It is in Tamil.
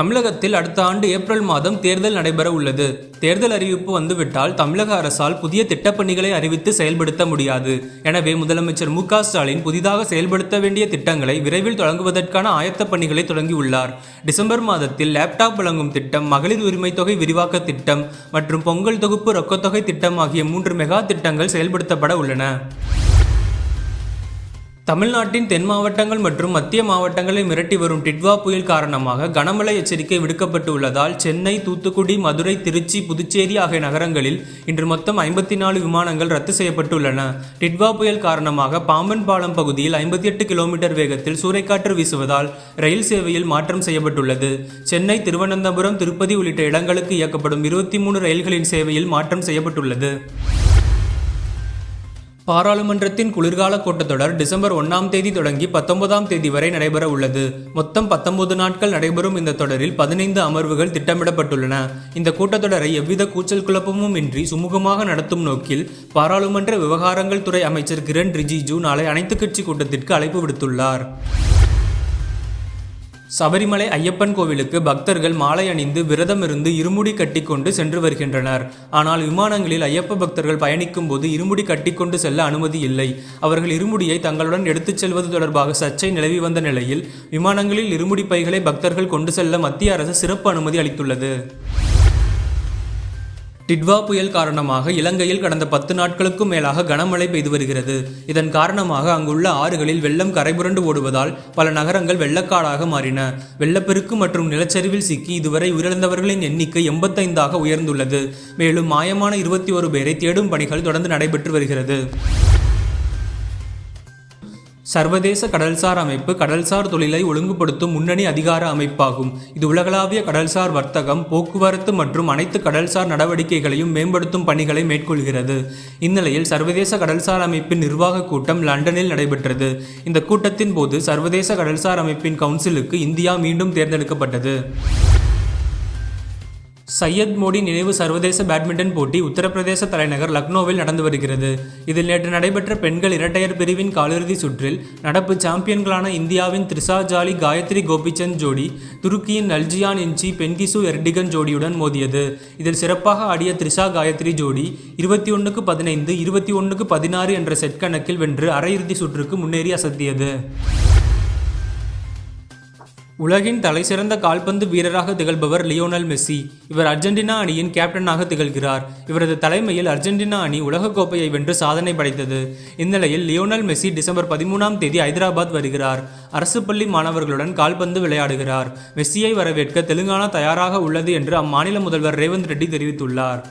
தமிழகத்தில் அடுத்த ஆண்டு ஏப்ரல் மாதம் தேர்தல் நடைபெற உள்ளது. தேர்தல் அறிவிப்பு வந்துவிட்டால் தமிழக அரசால் புதிய திட்டப்பணிகளை அறிவித்து செயல்படுத்த முடியாது. எனவே முதலமைச்சர் மு ஸ்டாலின் புதிதாக செயல்படுத்த வேண்டிய திட்டங்களை விரைவில் தொடங்குவதற்கான ஆயத்தப் பணிகளை தொடங்கியுள்ளார் டிசம்பர் மாதத்தில் லேப்டாப் வழங்கும் திட்டம் மகளிர் உரிமை தொகை விரிவாக்க திட்டம் மற்றும் பொங்கல் தொகுப்பு ரொக்கத்தொகை திட்டம் ஆகிய மூன்று மெகா திட்டங்கள் செயல்படுத்தப்பட உள்ளன. தமிழ்நாட்டின் தென் மாவட்டங்கள் மற்றும் மத்திய மாவட்டங்களை மிரட்டி வரும் டிட்வா புயல் காரணமாக கனமழை எச்சரிக்கை விடுக்கப்பட்டு உள்ளதால் சென்னை தூத்துக்குடி மதுரை திருச்சி புதுச்சேரி ஆகிய நகரங்களில் இன்று மொத்தம் ஐம்பத்தி நாலு விமானங்கள் ரத்து செய்யப்பட்டுள்ளன. டிட்வா புயல் காரணமாக பாம்பன் பாலம் பகுதியில் ஐம்பத்தி எட்டு கிலோமீட்டர் வேகத்தில் சூறைக்காற்று வீசுவதால் ரயில் சேவையில் மாற்றம் செய்யப்பட்டுள்ளது. சென்னை திருவனந்தபுரம் திருப்பதி உள்ளிட்ட இடங்களுக்கு இயக்கப்படும் இருபத்தி மூணு ரயில்களின் சேவையில் மாற்றம் செய்யப்பட்டுள்ளது. பாராளுமன்றத்தின் குளிர்கால கூட்டத்தொடர் டிசம்பர் ஒன்றாம் தேதி தொடங்கி பத்தொன்பதாம் தேதி வரை நடைபெற உள்ளது. மொத்தம் பத்தொன்பது நாட்கள் நடைபெறும் இந்த தொடரில் பதினைந்து அமர்வுகள் திட்டமிடப்பட்டுள்ளன. இந்த கூட்டத்தொடரை எவ்வித கூச்சல் குழப்பமும் இன்றி சுமூகமாக நடத்தும் நோக்கில் பாராளுமன்ற விவகாரங்கள் துறை அமைச்சர் கிரண் ரிஜிஜு நாளை அனைத்துக் கட்சி கூட்டத்திற்கு அழைப்பு விடுத்துள்ளார். சபரிமலை ஐயப்பன் கோவிலுக்கு பக்தர்கள் மாலை அணிந்து விரதம் இருந்து இருமுடி கட்டிக்கொண்டு சென்று வருகின்றனர். ஆனால் விமானங்களில் ஐயப்ப பக்தர்கள் பயணிக்கும் போது இருமுடி கட்டிக்கொண்டு செல்ல அனுமதி இல்லை. அவர்கள் இருமுடியை தங்களுடன் எடுத்துச் செல்வது தொடர்பாக சர்ச்சை நிலவி வந்த நிலையில் விமானங்களில் இருமுடி பைகளை பக்தர்கள் கொண்டு செல்ல மத்திய அரசு சிறப்பு அனுமதி அளித்துள்ளது. டிட்வா புயல் காரணமாக இலங்கையில் கடந்த பத்து நாட்களுக்கும் மேலாக கனமழை பெய்து வருகிறது. இதன் காரணமாக அங்குள்ள ஆறுகளில் வெள்ளம் கரைபுரண்டு ஓடுவதால் பல நகரங்கள் வெள்ளக்காடாக மாறின. வெள்ளப்பெருக்கு மற்றும் நிலச்சரிவில் சிக்கி இதுவரை உயிரிழந்தவர்களின் எண்ணிக்கை எண்பத்தைந்தாக உயர்ந்துள்ளது. மேலும் மாயமான இருபத்தி ஒரு பேரை தேடும் பணிகள் தொடர்ந்து நடைபெற்று வருகிறது. சர்வதேச கடல்சார் அமைப்பு கடல்சார் தொழிலை ஒழுங்குபடுத்தும் முன்னணி அதிகார அமைப்பாகும். இது உலகளாவிய கடல்சார் வர்த்தகம் போக்குவரத்து மற்றும் அனைத்து கடல்சார் நடவடிக்கைகளையும் மேம்படுத்தும் பணிகளை மேற்கொள்கிறது. இந்நிலையில் சர்வதேச கடல்சார் அமைப்பின் நிர்வாக கூட்டம் லண்டனில் நடைபெற்றது. இந்த கூட்டத்தின் போது சர்வதேச கடல்சார் அமைப்பின் கவுன்சிலுக்கு இந்தியா மீண்டும் தேர்ந்தெடுக்கப்பட்டது. சையத் மோடி நினைவு சர்வதேச பேட்மிண்டன் போட்டி உத்தரப்பிரதேச தலைநகர் லக்னோவில் நடந்து வருகிறது. இதில் நேற்று நடைபெற்ற பெண்கள் இரட்டையர் பிரிவின் காலிறுதி சுற்றில் நடப்பு சாம்பியன்களான இந்தியாவின் த்ரிஷா ஜாலி காயத்ரி கோபிச்சந்த் ஜோடி துருக்கியின் நல்ஜியான் இன்ச்சி பென்கிசு எர்டிகன் ஜோடியுடன் மோதியது. இதில் சிறப்பாக ஆடிய த்ரிஷா காயத்ரி ஜோடி இருபத்தி ஒன்றுக்கு பதினைந்து இருபத்தி ஒன்றுக்கு பதினாறு என்ற செட் கணக்கில் வென்று அரையிறுதி சுற்றுக்கு முன்னேறி அசத்தியது. உலகின் தலைசிறந்த கால்பந்து வீரராக திகழ்பவர் லியோனல் மெஸ்ஸி. இவர் அர்ஜென்டினா அணியின் கேப்டனாக திகழ்கிறார். இவரது தலைமையில் அர்ஜென்டினா அணி உலகக்கோப்பையை வென்று சாதனை படைத்தது. இந்நிலையில் லியோனல் மெஸ்ஸி டிசம்பர் பதிமூணாம் தேதி ஐதராபாத் வருகிறார். அரசு பள்ளி மாணவர்களுடன் கால்பந்து விளையாடுகிறார். மெஸ்ஸியை வரவேற்க தெலுங்கானா தயாராக உள்ளது என்று அம்மாநில முதல்வர் ரேவந்த் ரெட்டி தெரிவித்துள்ளார்.